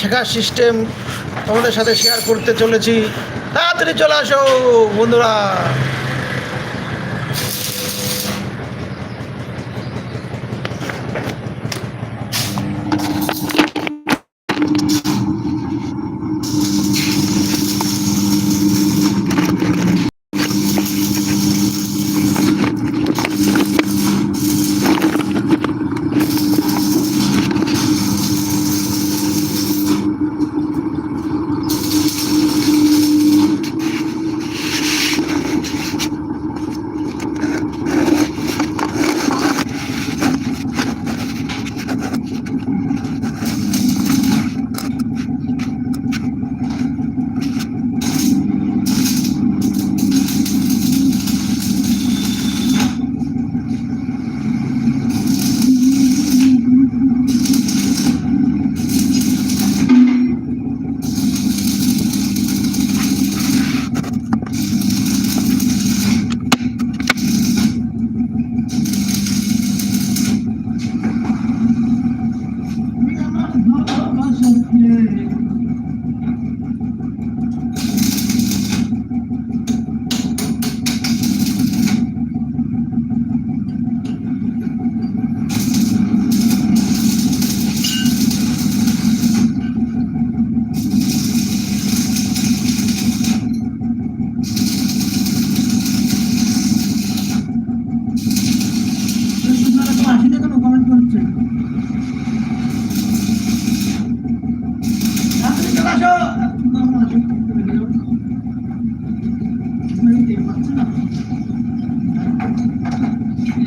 শেখার সিস্টেম তোমাদের সাথে শেয়ার করতে চলেছি। তাড়াতাড়ি চলে আসো বন্ধুরা।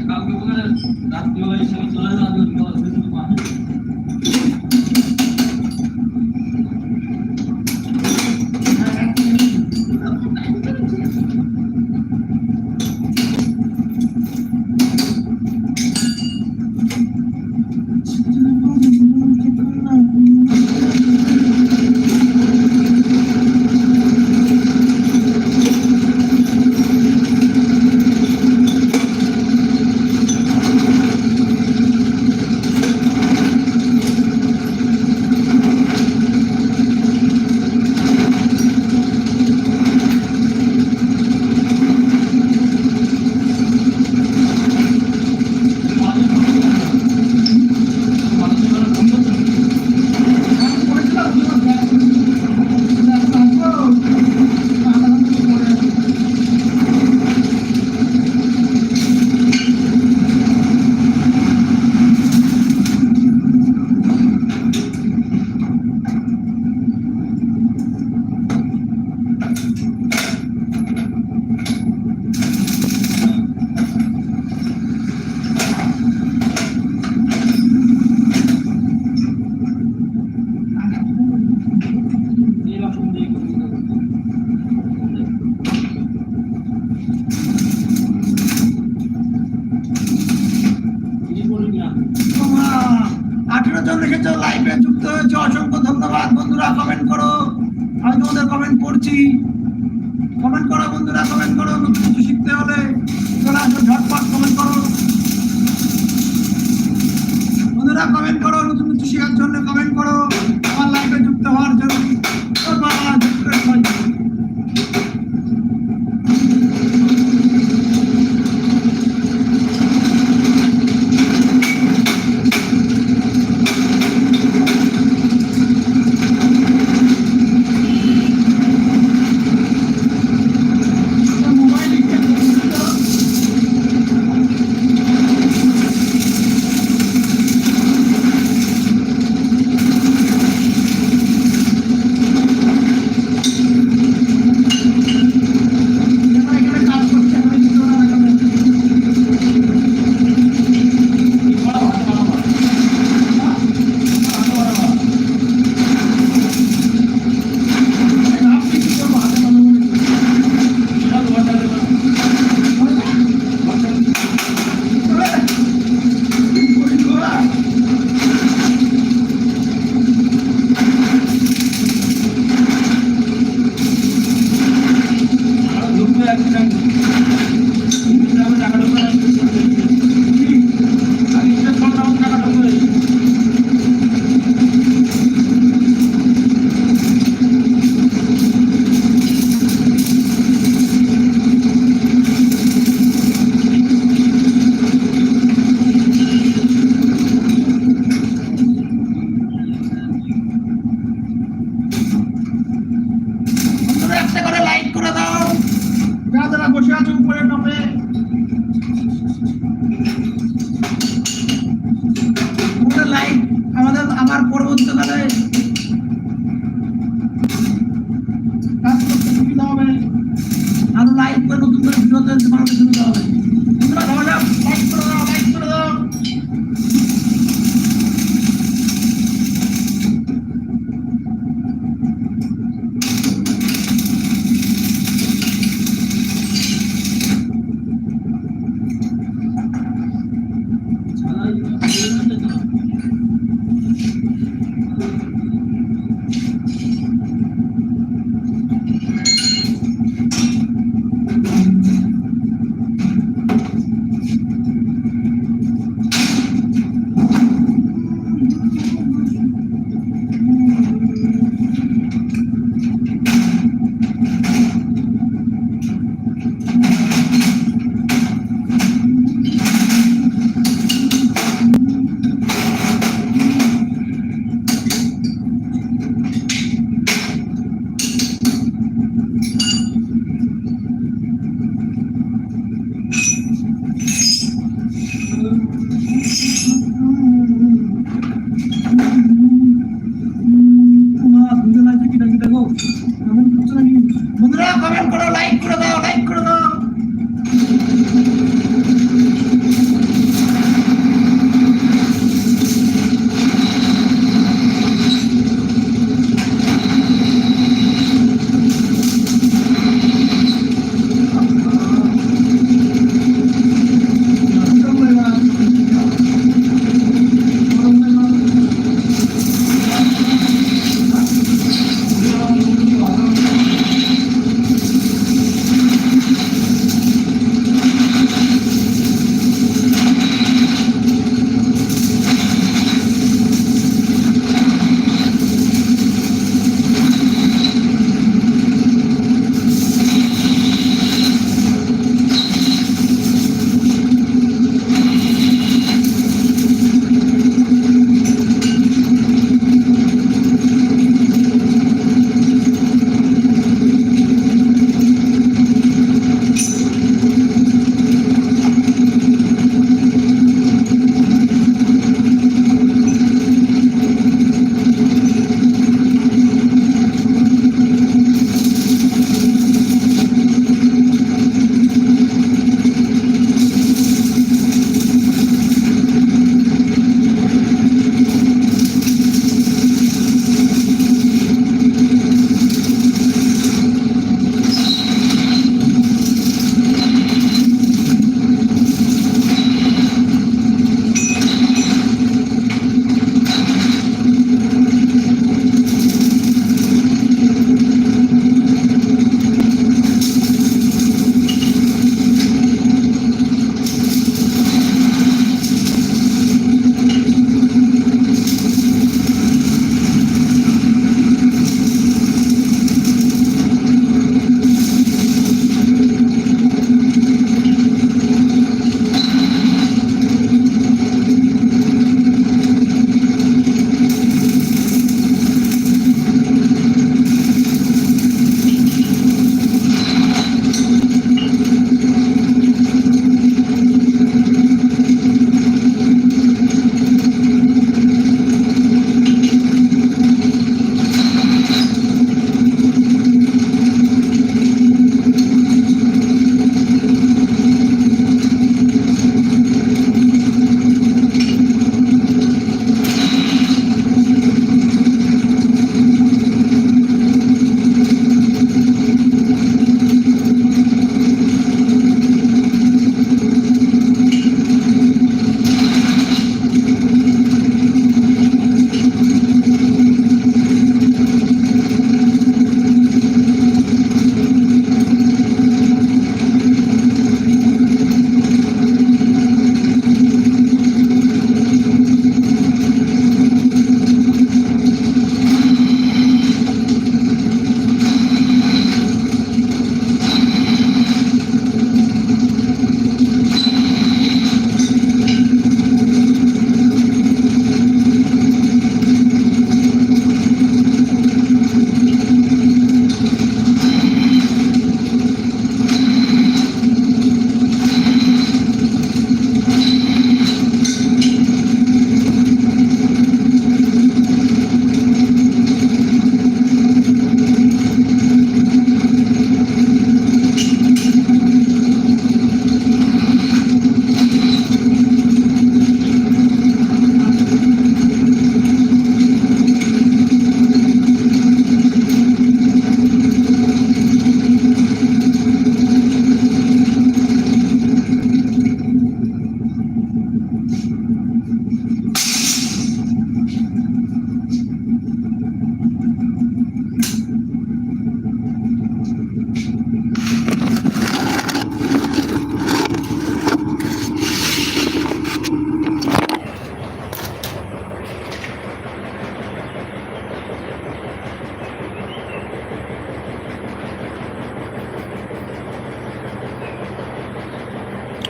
কালকে বলে রাত্রিবেলা এসে চলে যাওয়া কমেন্ট করো নতুন কিছু শেখার জন্য কমেন্ট করো। আমার লাইফে যুক্ত হওয়ার জন্য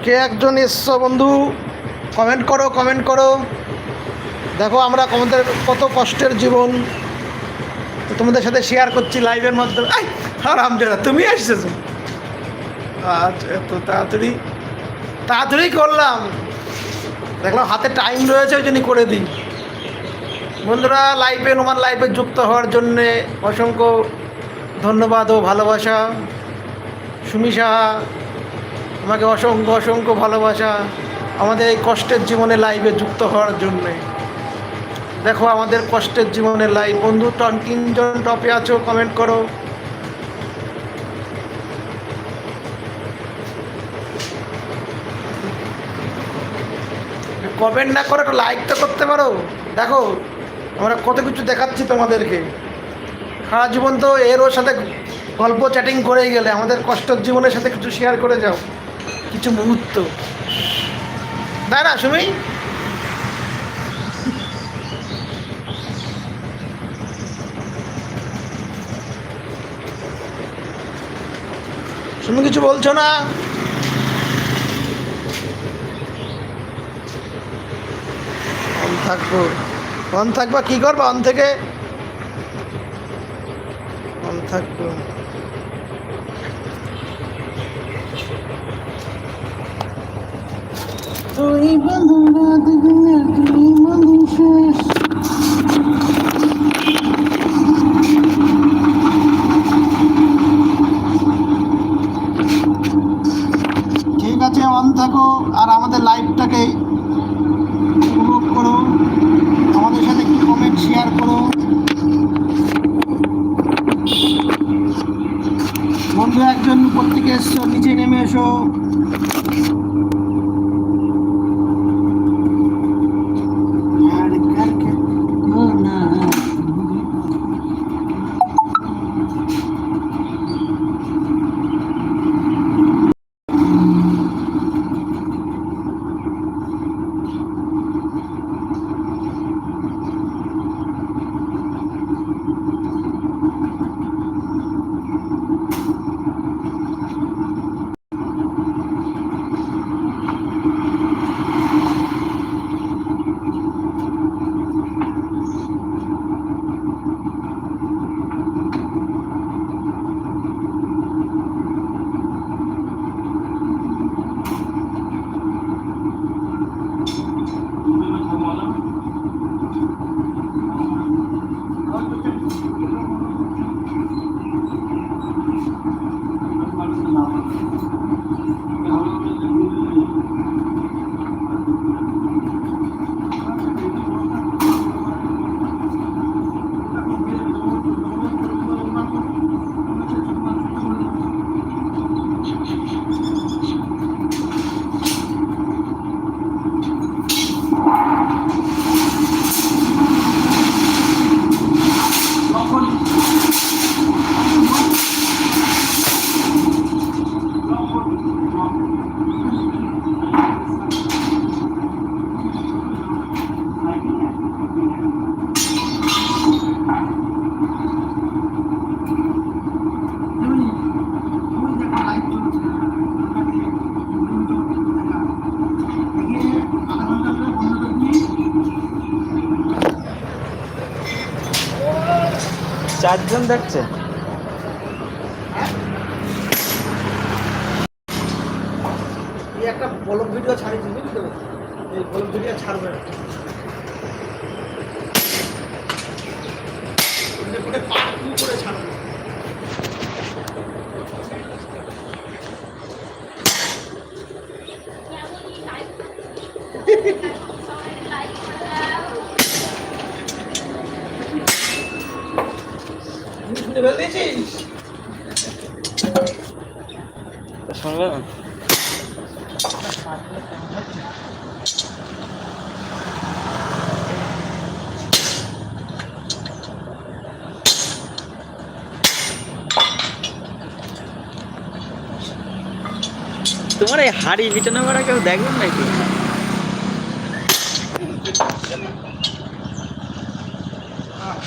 কে একজন এসছো বন্ধু? কমেন্ট করো কমেন্ট করো। দেখো, আমরা আমাদের কত কষ্টের জীবন। তোমাদের সাথে শেয়ার করছি লাইভের মাধ্যমে। আই হারাম তুমি এসেছ। আচ্ছা এত তাড়াতাড়ি। তাড়াতাড়ি করলাম। দেখলাম হাতে টাইম রয়েছে, ওই জন্যই করে দিই। বন্ধুরা লাইভে নোমান লাইভে যুক্ত হওয়ার জন্যে অসংখ্য ধন্যবাদ ও ভালোবাসা। সুমি সাহা আমাকে অসংখ্য অসংখ্য ভালোবাসা আমাদের এই কষ্টের জীবনে লাইভে যুক্ত হওয়ার জন্যে। দেখো আমাদের কষ্টের জীবনে লাইভ বন্ধু, টন, তিনজন টপে আছো কমেন্ট করো। কমেন্ট না করে একটু লাইক তো করতে পারো। দেখো, আমরা কত কিছু দেখাচ্ছি তোমাদেরকে। সারা জীবন তো এরও সাথে গল্প চ্যাটিং করেই গেলে। আমাদের কষ্টের জীবনের সাথে কিছু শেয়ার করে যাও। কিছু মুহূর্ত। না সুমি। তুমি কিছু বলছো না? অন থাকব। অন থাকবা কি করবা? অন থেকে? অন থাকব। তুই বন্ধু রাত দিনের তোমার এই হাড়ি বিটানো করা কেউ দেখবেন নাকি এই তো নেটে চলছে ভিআই সিম নিয়েছি না আমার ভিআই এখন বাড়িতে টাওয়ার পাচ্ছে আর জিও ওই পেলে সময় না, তো এবার ভিআই পেলে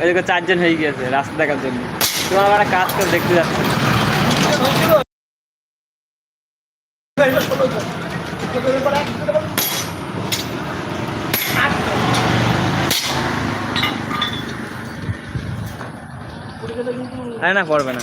ওই চারজন হয়ে গিয়েছে, রাস্তা দেখার জন্য। তোমার আবার কাজ করে দেখতে যাচ্ছে। হ্যাঁ না, পড়বে না।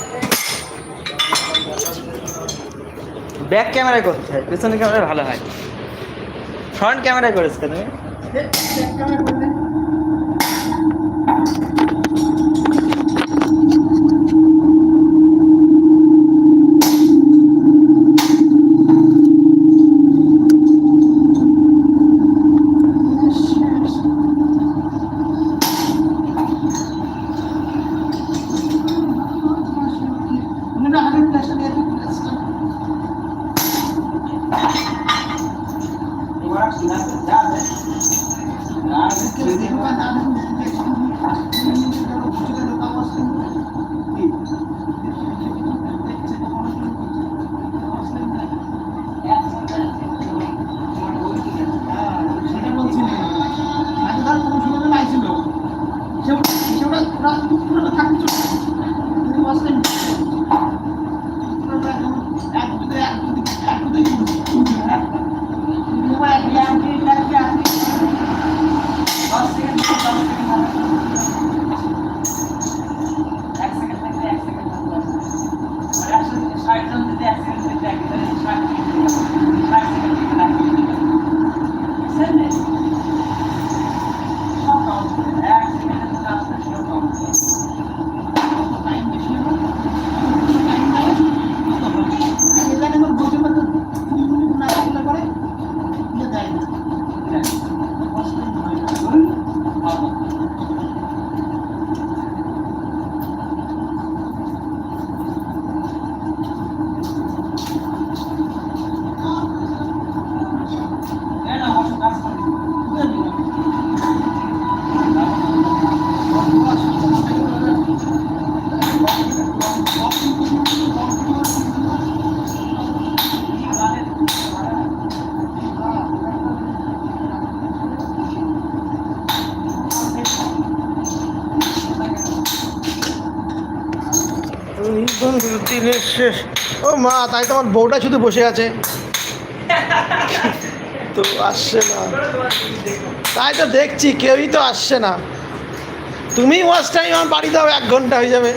ব্যাক ক্যামেরায় করতে হয় পেছনের ক্যামেরায় ভালো হয়। ফ্রন্ট ক্যামেরায় করেছ তুমি Grabe, kasi di ba namin তাই তোমার বউটা শুধু বসে আছে। তো আসছে না। তাই তো দেখছি, কেউই তো আসছে না। তুমি ওয়াচ টাইম আমার বাড়ি দাও এক ঘণ্টা হয়ে যাবে।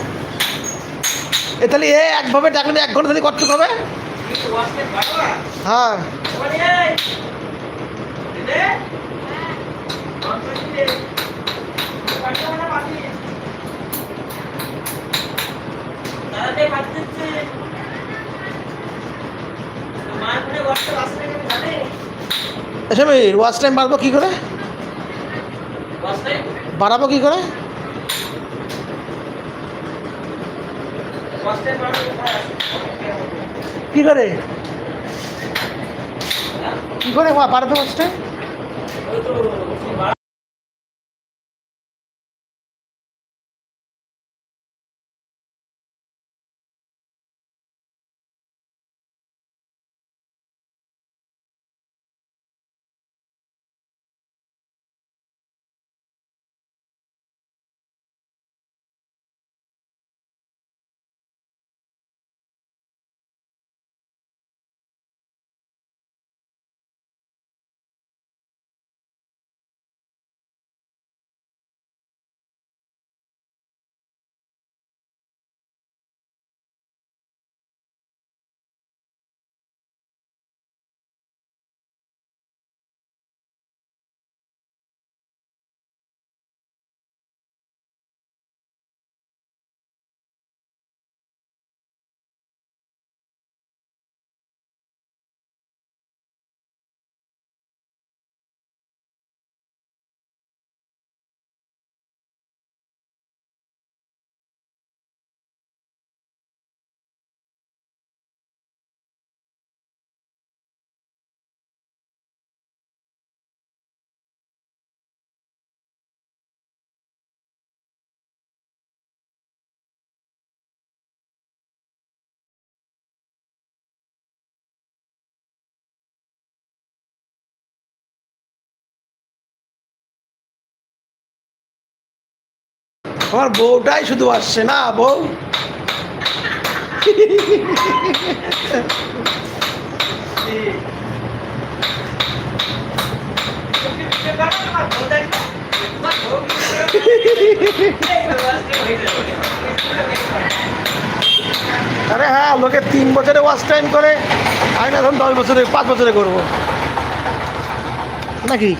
এ তাহলে এ একভাবে ডাকলে এক ঘণ্টা তাহলে কত হবে? হ্যাঁ। আচ্ছা আমি ওয়াচ টাইম বাড়বো কী করে? বাড়াবো কী করে? কী করে? কী করে বাড়াবে ওয়াচ টাইম আমার বউটাই শুধু আসছে না, বউ। আরে হ্যাঁ লোকে তিন বছরে ওয়াশ টাইম করে, আমি না এখন দশ বছরে, পাঁচ বছরে করব। নাকি?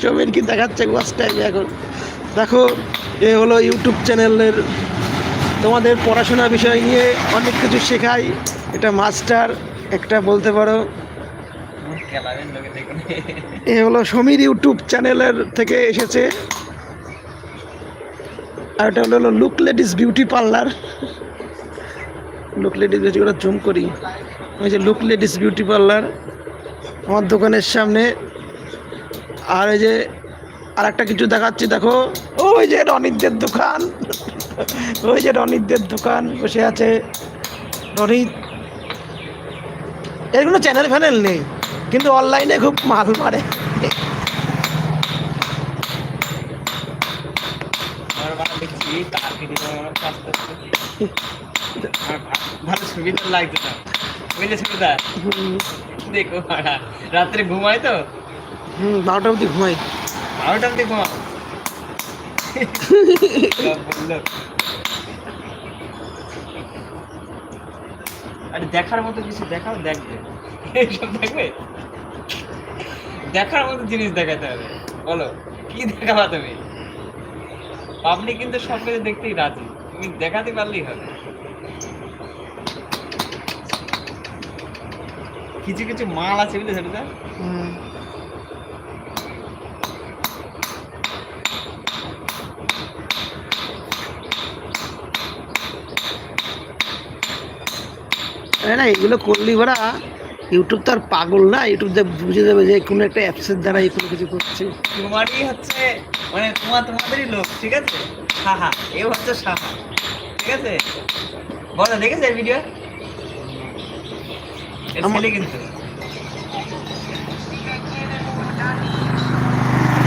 সমীর কি দেখাচ্ছে ওয়াচ টাইমে এখন? দেখো এ হলো ইউটিউব চ্যানেলের তোমাদের পড়াশোনা বিষয় নিয়ে অনেক কিছু শেখাই। এটা মাস্টার একটা বলতে পারো। এ হলো সমীর ইউটিউব চ্যানেলের থেকে এসেছে। আর এটা হলো look ladies beauty parlour look ladies beauty zoom করি। ওই যে লুক লেডিস বিউটি পার্লার আমার দোকানের সামনে। আর এই যে আর একটা কিছু দেখাচ্ছি দেখো। ওই যে রনিতদের দোকান। ওই যে রনিতদের দোকান বসে আছে রনিত। এর কোনো চ্যানেল ফ্যানেল নেই কিন্তু অনলাইনে খুব মাল মারে। ভালো সুবিধা লাগছে না। বুঝলে সুবিধা দেখো রাত্রে ঘুমায় তো? হুম বারোটা অবধি ঘুমাই। বারোটা ঘুমাও। আরে দেখার মতো কিছু দেখাও দেখবে। এইসব দেখবে? দেখার মতো জিনিস দেখাতে হবে। বলো কি দেখাবা তুমি? পাবলিক কিন্তু সব কিছু দেখতেই রাজি। তুমি দেখাতে পারলেই হবে। কিছু কিছু মাল আছে বুঝলে সেটা? না এগুলো করলি ওরা ইউটিউব তো আর পাগল না ইউটিউব বুঝে দেবে যে কোনো একটা অ্যাপসের দ্বারা এই কোনো কিছু করছে। তোমারই হচ্ছে মানে তোমার তোমাদেরই লোক ঠিক আছে? হা হা এ হচ্ছে সাহা ঠিক আছে? বলো দেখেছে ভিডিও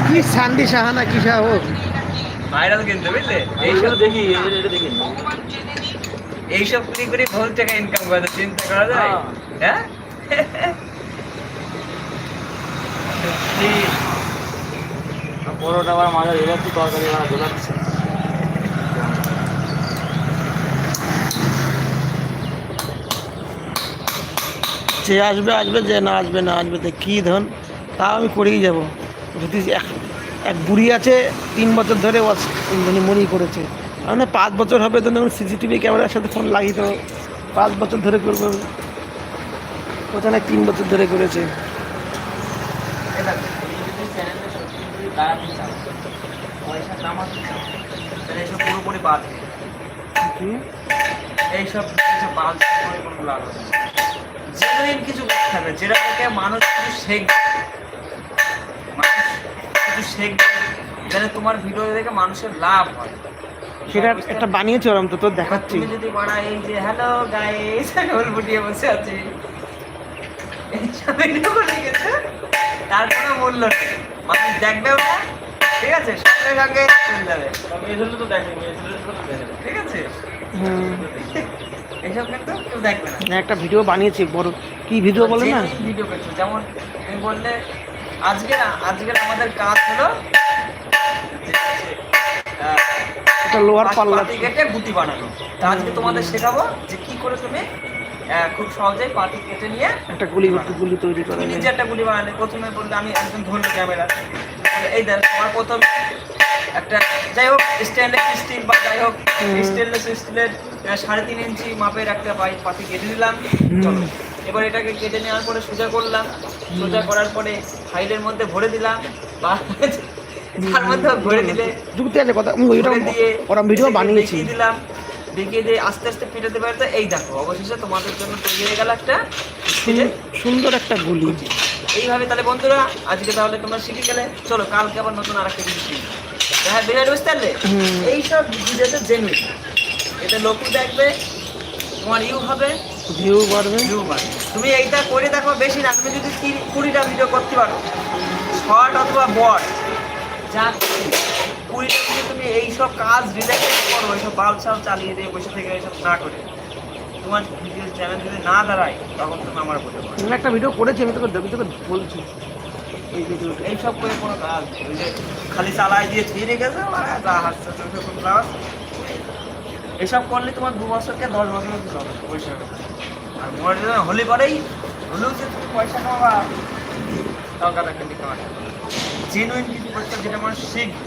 কি সান্ডি সাহানা কি সাহ ভাইরাল কিন্তু বুঝলে? এইসব দেখি এইসব করি করে ভুল টাকা ইনকাম করা চিন্তা করা যায়? হ্যাঁ। সত্যি। পরোটা আবার মাঝে তরকারি আবার ঝোলাচ্ছি যে আসবে আসবে যে না আসবে না আসবে তো কী ধন তা আমি করেই যাব। যদি এক এক বুড়ি আছে তিন বছর ধরে মানে মনি করেছে। মানে পাঁচ বছর হবে তো সিসিটিভি ক্যামেরার সাথে ফোন লাগিয়ে দেবো। পাঁচ বছর ধরে করব ওখানে তিন বছর ধরে করেছে। বাদ এইসব বাদ জেনুইন কিছু করতে হবে যেটা থেকে মানুষ কিছু শিখবে। মানুষ কিছু শিখবে যেন তোমার ভিডিও দেখে মানুষের লাভ হয়। সেটা একটা বানিয়েছে ওরম তো তোর দেখাচ্ছি। তুমি যদি বাড়া এই যে হ্যালো গাইস ফুটিয়ে বসে আছি। এইসব ভিডিও করে গেছে তার কোনো মূল্য নেই মানুষ দেখবে ওটা ঠিক আছে? সঙ্গে সঙ্গে চলে যাবে। ঠিক আছে? হুম এইসব কিন্তু কেউ দেখবে না। একটা ভিডিও বানিয়েছি বড় কি ভিডিও বলে না? ভিডিও করছ যেমন তুমি বললে আজকে আজকের আমাদের কাজ হলো একটা পাতি- পাল্লা কেটে গুটি বানানো। তা আজকে তোমাদের শেখাবো যে কি করে তুমি খুব সহজেই পাতি কেটে নিয়ে একটা গুলি গুলি তৈরি করে নিজে একটা গুলি বানালে। প্রথমে বললে আমি একদম ধরলো ক্যামেরা। এই দেখ তোমার প্রথম একটা যাই হোক স্টেনলেস স্টিল বা যাই হোক। স্টেনলেস স্টিলের সাড়ে তিন ইঞ্চি মাপের একটা পাই পাতি কেটে দিলাম চলো। এবার এটাকে কেটে নেওয়ার পরে সোজা করলাম। সোজা করার পরে ফাইলের মধ্যে ভরে দিলাম। বা তার মধ্যে ভরে দিলে যুক্তি আছে কথা আমি ওইটা ভরে দিয়ে ওরম ভিডিও বানিয়েছি। দেখিয়ে দিলাম। দেখিয়ে দিয়ে আস্তে আস্তে এই দেখো অবশেষে তোমাদের জন্য তৈরি হয়ে গেল একটা সুন্দর একটা গুলি। এইভাবে তাহলে বন্ধুরা আজকে তাহলে তোমরা শিখে গেলে। চলো কালকে আবার নতুন আর একটা জিনিস বুঝতে পারলে এইসব জেনুইন এতে লোকও দেখবে তোমার ইউ হবে। ভিউ বাড়বে। ভিউ বাড়বে। তুমি এইটা করে দেখো বেশি না তুমি যদি কুড়িটা ভিডিও করতে পারো। শর্ট অথবা বট যা কুড়িটা যদি তুমি এইসব কাজ রিলেটেড করো এইসব বাল্ব সাল চালিয়ে দিয়ে বসে থেকে এইসব না করে। তোমার ভিডিও চ্যানেল যদি না দাঁড়ায় তখন তুমি আমার বলতে পারো আমি একটা ভিডিও করেছি আমি তোকে আমি তোকে বলছি। এই এইসব করে কোনো কাজ খালি চালাই দিয়ে ছেড়ে ওরা যা হাসছে কোনো লাভ এসব করলে তোমার দু বছর বছরকে দশ বছর অব্দি যাবে পয়সা। আর মনে হলে পরেই হলেও যে তুমি পয়সা কামাবা টাকাটা কিন্তু কামাতে জেনুইন কিছু করতে যেটা মানুষ শিখবে।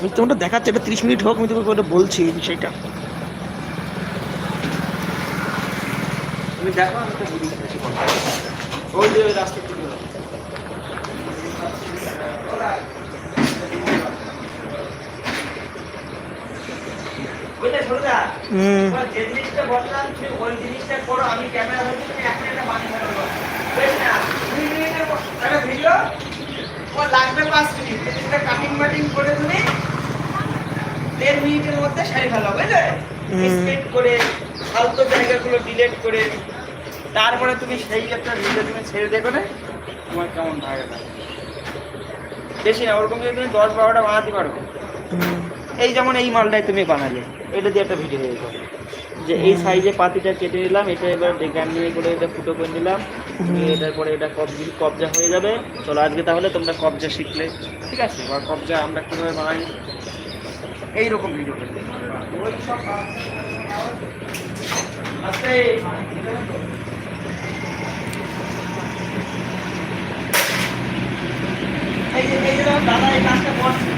আমি তোমাকে দেখাচ্ছি এটা তিরিশ মিনিট হোক আমি তোকে ওটা বলছি বিষয়টা। তুমি দেখো আমি তো বুঝি ওই যে ওই রাস্তা থেকে বুঝলে ছোটদা হুম তোমার যে জিনিসটা বললাম তুমি ওই জিনিসটা করো আমি ক্যামেরা ধরছি তুমি এক মিনিটে বানিয়ে ফেলব না দুই মিনিটের একটা ভিডিও তোমার লাগবে পাঁচ মিনিট জিনিসটা কাটিং বাটিং করে তুমি দেড় মিনিটের মধ্যে সারি ফেলো বুঝলে? হুম। স্পিড করে ফালতু জায়গাগুলো ডিলেট করে তারপরে তুমি সেই একটা ভিডিও তুমি ছেড়ে দেখো না। তোমার কেমন ভালো লাগে বেশি না ওরকম যদি তুমি দশ বারোটা বানাতে পারো। এই যেমন এই মালটাই তুমি বানালে, এটা দিয়ে একটা ভিডিও হয়ে যাবে যে এই সাইজে পাতিটা কেটে নিলাম, এটা এবার ডেকান নিয়ে করে এটা ফুটো করে নিলাম এটার পরে এটা কবজি, কবজা হয়ে যাবে। চলো আজকে তাহলে তোমরা কবজা শিখলে, ঠিক আছে? বা কবজা আমরা কীভাবে বানাই? এইরকম ভিডিও করতে এই যে দাদা, এই কাজটা করছে।